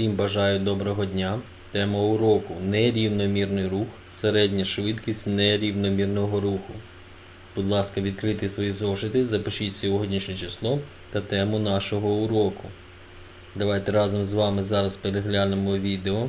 Всім бажаю доброго дня. Тема уроку нерівномірний рух, середня швидкість нерівномірного руху. Будь ласка, відкрийте свої зошити, запишіть сьогоднішнє число та тему нашого уроку. Давайте разом з вами зараз переглянемо відео.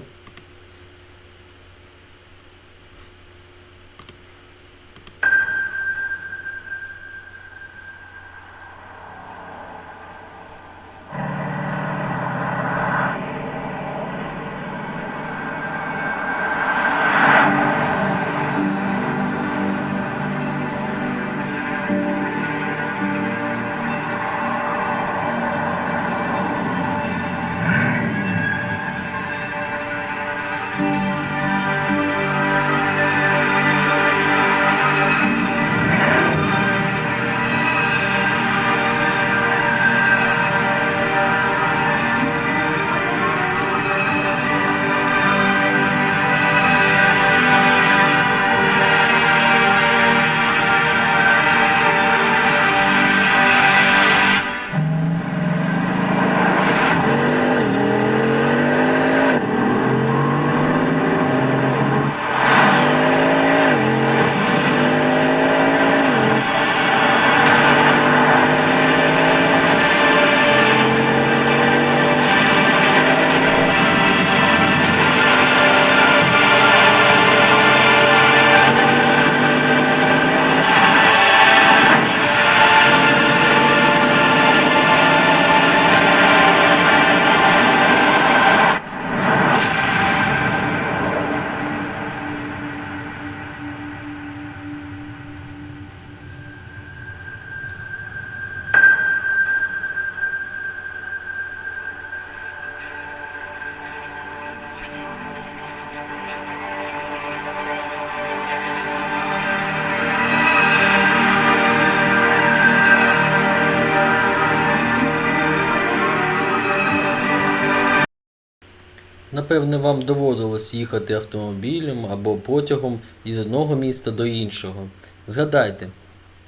Напевне, вам доводилось їхати автомобілем або потягом із одного міста до іншого. Згадайте,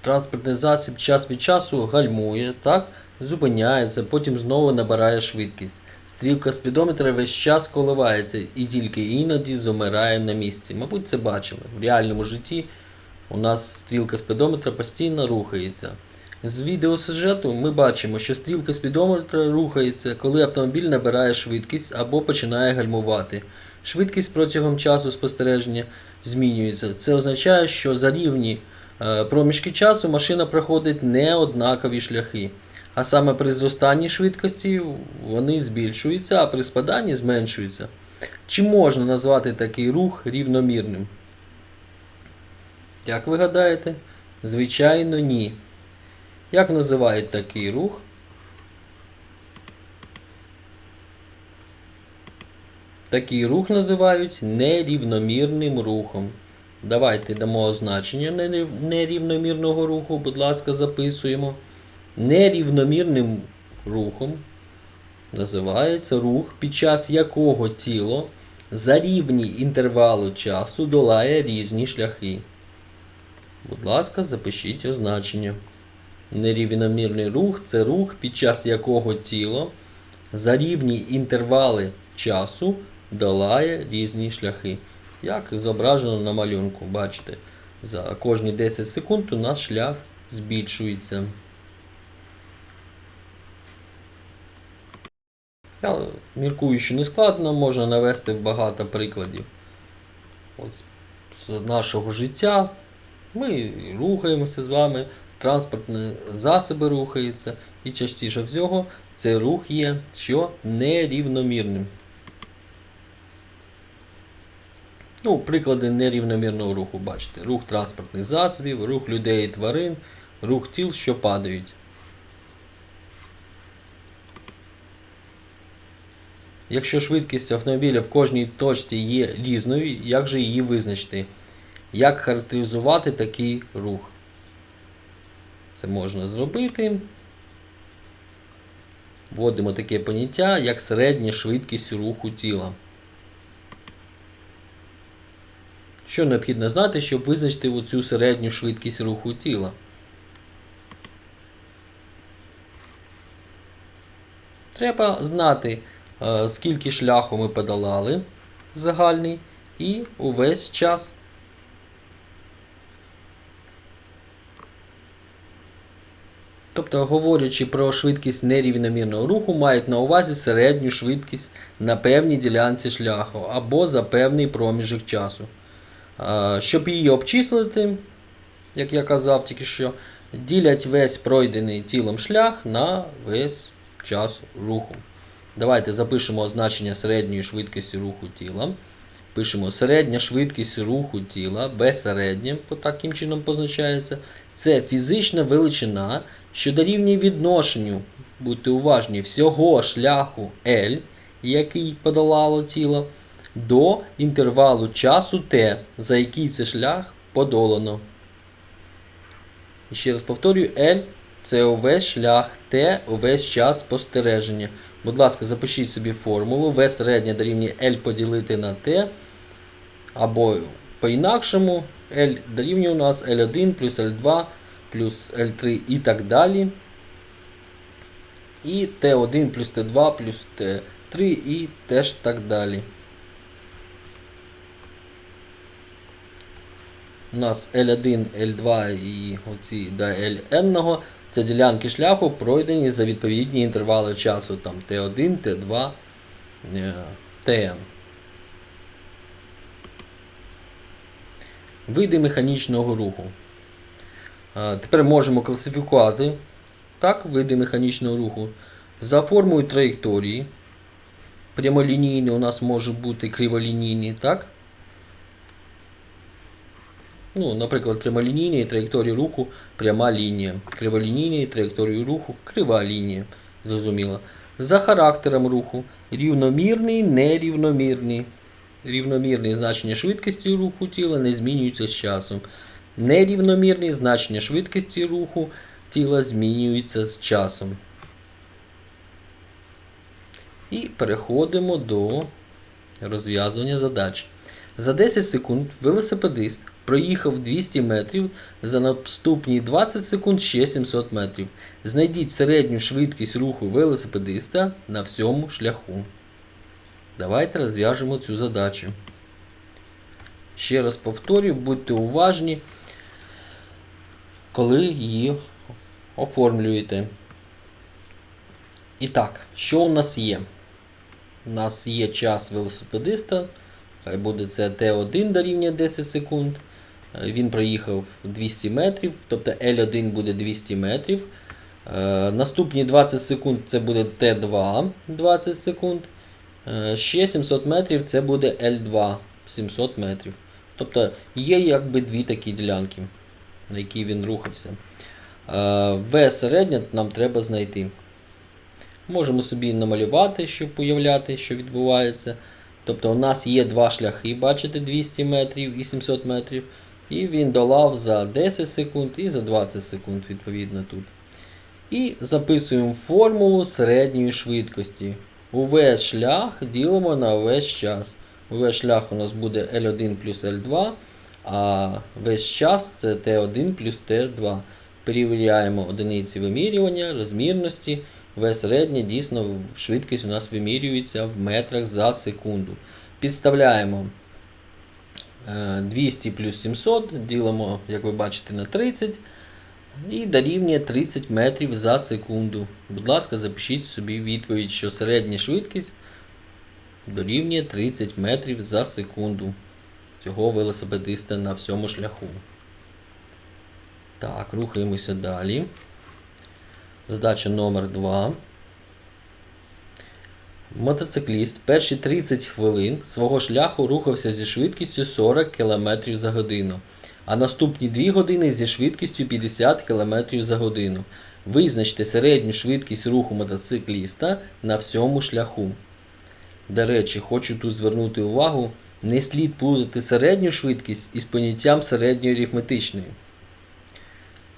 транспортний засіб час від часу гальмує, так? зупиняється, потім знову набирає швидкість. Стрілка спідометра весь час коливається і тільки іноді замирає на місці. Мабуть, це бачили. В реальному житті у нас стрілка спідометра постійно рухається. З відеосюжету ми бачимо, що стрілка спідометра рухається, коли автомобіль набирає швидкість або починає гальмувати. Швидкість протягом часу спостереження змінюється. Це означає, що за рівні е, проміжки часу машина проходить неоднакові шляхи. А саме при зростанні швидкості вони збільшуються, а при спаданні зменшуються. Чи можна назвати такий рух рівномірним? Як ви гадаєте? Звичайно, ні. Як називають такий рух? Такий рух називають нерівномірним рухом. Давайте дамо означення нерівномірного руху, будь ласка, записуємо. Нерівномірним рухом називається рух, під час якого тіло за рівні інтервалу часу долає різні шляхи. Будь ласка, запишіть означення. Нерівномірний рух це рух, під час якого тіло за рівні інтервали часу долає різні шляхи. Як зображено на малюнку, бачите, за кожні 10 секунд у нас шлях збільшується. Я міркую, що не складно, можна навести багато прикладів. Ось з нашого життя ми рухаємося з вами, транспортні засоби рухаються, і частіше всього цей рух є що нерівномірним. Ну, приклади нерівномірного руху бачите. Рух транспортних засобів, рух людей і тварин, рух тіл, що падають. Якщо швидкість автомобіля в кожній точці є різною, як же її визначити? Як характеризувати такий рух? Це можна зробити. Вводимо таке поняття, як середня швидкість руху тіла. Що необхідно знати, щоб визначити оцю середню швидкість руху тіла? Треба знати е, скільки шляху ми подолали загальний і увесь час. Тобто, говорячи про швидкість нерівномірного руху, мають на увазі середню швидкість на певній ділянці шляху або за певний проміжок часу. Щоб її обчислити, як я казав тільки що, ділять весь пройдений тілом шлях на весь час руху. Давайте запишемо означення середньої швидкості руху тіла. Пишемо середня швидкість руху тіла, безсередня, по таким чином позначається. Це фізична величина, що дорівнює відношенню, будьте уважні, всього шляху L, який подолало тіло, до інтервалу часу T, за який це шлях подолано. І ще раз повторюю, L це увесь шлях, T увесь час спостереження. Будь ласка, запишіть собі формулу V середня дорівнює L поділити на T. Або по-інакшому L дорівнює у нас L1 плюс L2 плюс L3 і так далі. І T1 плюс T2 плюс T3 і теж так далі. У нас L1, L2 і оці до Ln це ділянки шляху пройдені за відповідні інтервали часу там T1, T2, е, Види механічного руху. Тепер можемо класифікувати так, види механічного руху за формою траєкторії. Прямолінійні у нас можуть бути криволінійні, так? Ну, наприклад, прямолінійні траєкторії руху пряма лінія. Криволінійні траєкторії руху крива лінія. Зрозуміло. За характером руху рівномірний, нерівномірний. Рівномірний значення швидкості руху тіла не змінюється з часом. Нерівномірний значення швидкості руху тіла змінюється з часом. І переходимо до розв'язування задач. За 10 секунд велосипедист проїхав 200 метрів, за наступні 20 секунд ще 700 метрів. Знайдіть середню швидкість руху велосипедиста на всьому шляху. Давайте розв'яжемо цю задачу. Ще раз повторюю, будьте уважні, коли її оформлюєте. І так, що у нас є? У нас є час велосипедиста. Хай буде це Т1 дорівнює 10 секунд. Е, Він проїхав 200 метрів, тобто L1 буде 200 метрів. Е, Наступні 20 секунд це буде Т2 20 секунд. Е, Ще 700 метрів це буде L2 700 метрів. Тобто є якби дві такі ділянки, на які він рухався. Е, В середня нам треба знайти. Можемо собі намалювати, щоб уявляти, що відбувається. Тобто у нас є два шляхи, бачите, 200 метрів і 700 метрів. І він долав за 10 секунд і за 20 секунд, відповідно, тут. І записуємо формулу середньої швидкості. Увесь шлях ділимо на весь час. Увесь шлях у нас буде L1 плюс L2, а весь час це T1 плюс T2. Перевіряємо одиниці вимірювання, розмірності. В середнє дійсно швидкість у нас вимірюється в метрах за секунду. Підставляємо е, 200 плюс 700, ділимо, як ви бачите, на 30 і дорівнює 30 метрів за секунду. Будь ласка, запишіть собі відповідь, що середня швидкість дорівнює 30 метрів за секунду цього велосипедиста на всьому шляху. Так, рухаємося далі. Задача номер 2. Мотоцикліст перші 30 хвилин свого шляху рухався зі швидкістю 40 км за годину, а наступні 2 години зі швидкістю 50 км за годину. Визначте середню швидкість руху мотоцикліста на всьому шляху. До речі, хочу тут звернути увагу, не слід плутати середню швидкість із поняттям середньої арифметичної.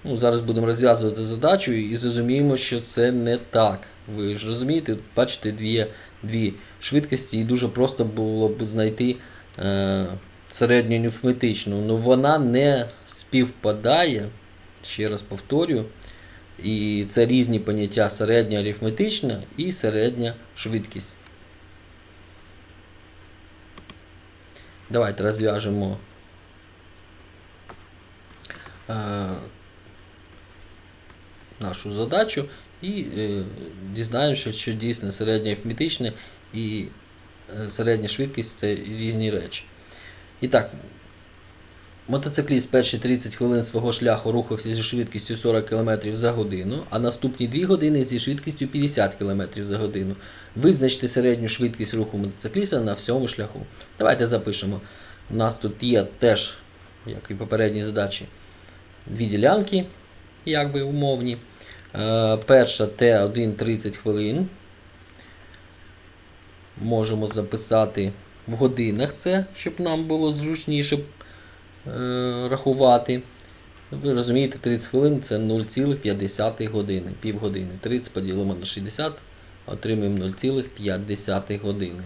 Ну, Зараз будемо розв'язувати задачу і зрозуміємо, що це не так. Ви ж розумієте, бачите дві, дві швидкості, і дуже просто було б знайти е, середню нюфметичну, ну вона не співпадає, ще раз повторюю, і це різні поняття середня арифметична і середня швидкість. Давайте розв'яжемо е, нашу задачу і е, дізнаємося, що дійсно середня арифметична і е, середня швидкість це різні речі. І так, мотоцикліст перші 30 хвилин свого шляху рухався зі швидкістю 40 км за годину, а наступні 2 години зі швидкістю 50 км за годину. Визначте середню швидкість руху мотоцикліста на всьому шляху. Давайте запишемо. У нас тут є теж, як і попередні задачі, дві ділянки, якби умовні. Е, перша Т1 30 хвилин. Можемо записати в годинах це, щоб нам було зручніше е, рахувати. Ви розумієте, 30 хвилин це 0,5 години, півгодини. 30 поділимо на 60, отримуємо 0,5 години.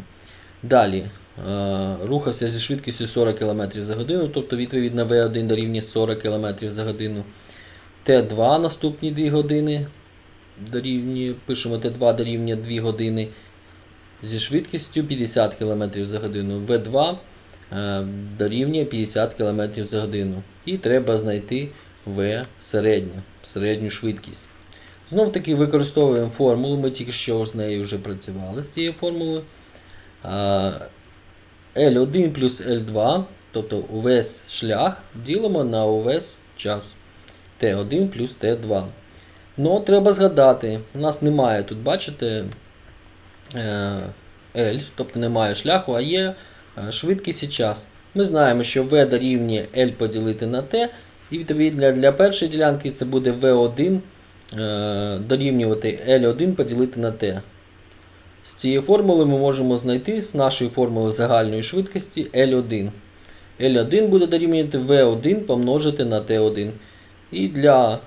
Далі е, рухався зі швидкістю 40 км за годину, тобто відповідно V1 дорівнює 40 км за годину. Т2 наступні 2 години. Дорівнює, пишемо Т2 дорівнює 2 години зі швидкістю 50 км за годину. В2 е, дорівнює 50 км за годину. І треба знайти В середнє, середню швидкість. Знов таки використовуємо формулу, ми тільки що з нею вже працювали з цією формулою. Е, L1 плюс L2, тобто увесь шлях ділимо на увесь час. Т1 плюс Т2. Ну, треба згадати, у нас немає тут, бачите, е, L, тобто немає шляху, а є е, швидкість і час. Ми знаємо, що V дорівнює L поділити на T, і відповідно для першої ділянки це буде V1 е, дорівнювати L1 поділити на T. З цієї формули ми можемо знайти з нашої формули загальної швидкості L1. L1 буде дорівнювати V1 помножити на T1. І для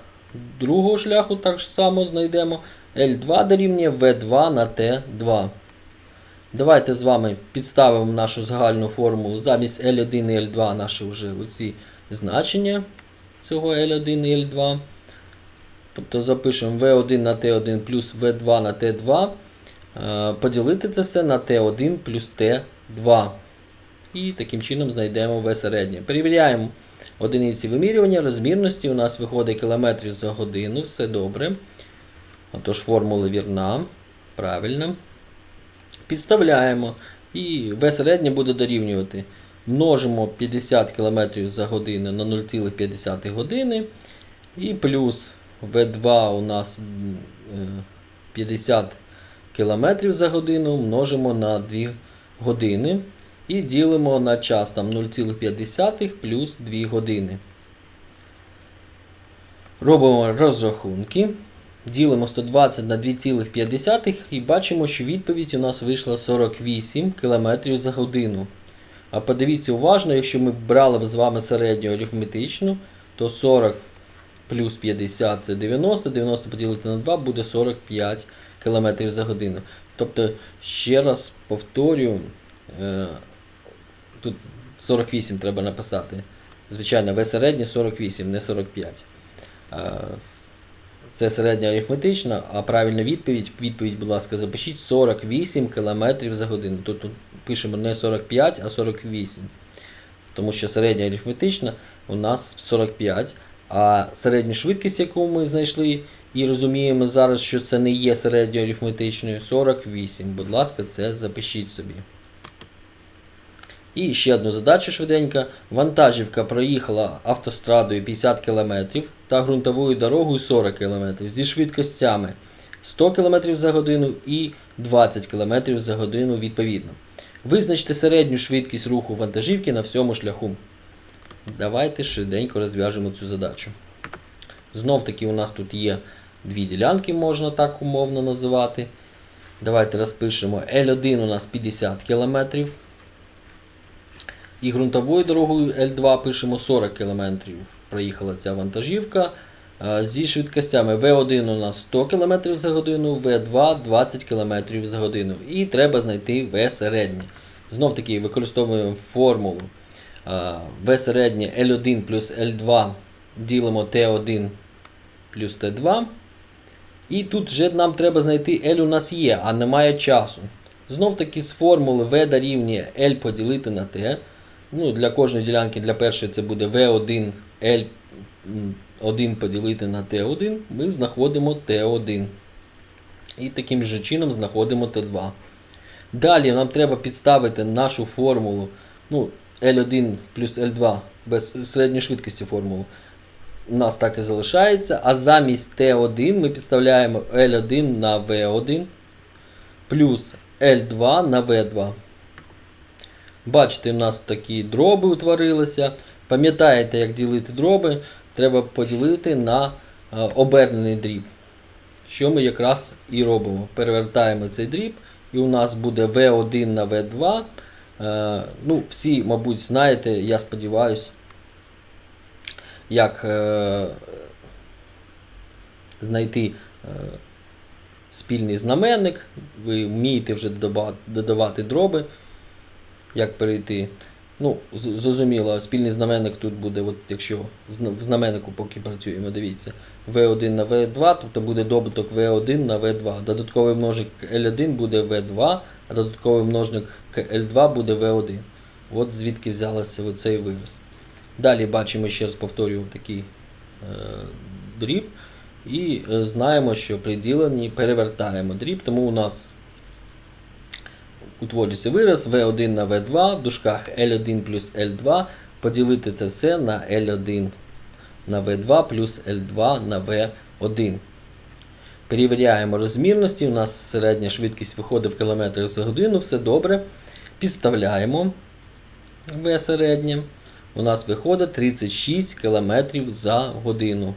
другого шляху так само знайдемо L2 дорівнює V2 на T2. Давайте з вами підставимо нашу загальну формулу замість L1 і L2 наші вже оці значення цього L1 і L2. Тобто запишемо V1 на T1 плюс V2 на T2. Е, Поділити це все на T1 плюс T2. І таким чином знайдемо V середнє. Перевіряємо одиниці вимірювання розмірності. У нас виходить кілометрів за годину. Все добре. Отож, формула вірна. Правильно. Підставляємо. І V середнє буде дорівнювати. Множимо 50 км за годину на 0,5 години. І плюс V2 у нас е, 50 км за годину множимо на 2 години. І ділимо на час там 0,5 плюс 2 години. Робимо розрахунки. Ділимо 120 на 2,5 і бачимо, що відповідь у нас вийшла 48 км за годину. А подивіться уважно, якщо ми брали б з вами середню арифметичну, то 40 плюс 50 це 90, 90 поділити на 2 буде 45 км за годину. Тобто, ще раз повторюю, е, тут 48 треба написати. Звичайно, В середнє 48, не 45. Це середня арифметична, а правильна відповідь, відповідь, будь ласка, запишіть 48 км за годину. Тут, тут пишемо не 45, а 48. Тому що середня арифметична у нас 45. А середню швидкість, яку ми знайшли, і розуміємо зараз, що це не є середньою арифметичною, 48. Будь ласка, це запишіть собі. І ще одну задачу швиденько. Вантажівка проїхала автострадою 50 км та ґрунтовою дорогою 40 км зі швидкостями 100 км за годину і 20 км за годину відповідно. Визначте середню швидкість руху вантажівки на всьому шляху. Давайте швиденько розв'яжемо цю задачу. Знов таки у нас тут є дві ділянки, можна так умовно називати. Давайте розпишемо L1 у нас 50 км. І ґрунтовою дорогою L2 пишемо 40 км. Проїхала ця вантажівка. Е, Зі швидкостями V1 у нас 100 км за годину, V2 20 км за годину. І треба знайти V середнє. Знов таки використовуємо формулу е, V середнє L1 плюс L2 ділимо T1 плюс T2. І тут вже нам треба знайти L у нас є, а немає часу. Знов таки з формули V дорівнює L поділити на T. Ну, для кожної ділянки, для першої це буде V1 L1 поділити на T1, ми знаходимо T1. І таким же чином знаходимо Т2. Далі нам треба підставити нашу формулу ну, L1 плюс L2 без середньої швидкості формулу. У нас так і залишається. А замість Т1 ми підставляємо L1 на V1 плюс L2 на V2. Бачите, у нас такі дроби утворилися. Пам'ятаєте, як ділити дроби? Треба поділити на е, обернений дріб. Що ми якраз і робимо. Перевертаємо цей дріб, і у нас буде V1 на V2. Е, ну, Всі, мабуть, знаєте, я сподіваюся, як е, знайти спільний знаменник. Ви вмієте вже додавати дроби. Як перейти? Ну, зрозуміло, спільний знаменник тут буде, от якщо в знаменнику поки працюємо, дивіться, V1 на V2, тобто буде добуток V1 на V2. Додатковий множник L1 буде V2, а додатковий множник L2 буде V1. От звідки взялося оцей вираз. Далі бачимо, ще раз повторюю такий е, дріб. І е, знаємо, що при діленні перевертаємо дріб, тому у нас утворюється вираз V1 на V2 в дужках L1 плюс L2. Поділити це все на L1 на V2 плюс L2 на V1. Перевіряємо розмірності. У нас середня швидкість виходить в кілометрах за годину. Все добре. Підставляємо V середнє. У нас виходить 36 км за годину.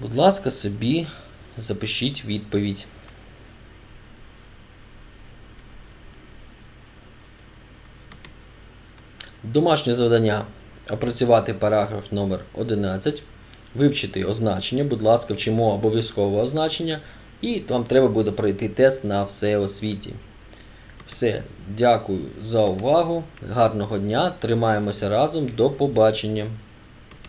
Будь ласка, собі запишіть відповідь. Домашнє завдання опрацювати параграф номер 11 вивчити означення, будь ласка, вчимо обов'язкове означення, і вам треба буде пройти тест на все освіті. Все, дякую за увагу. Гарного дня. Тримаємося разом. До побачення.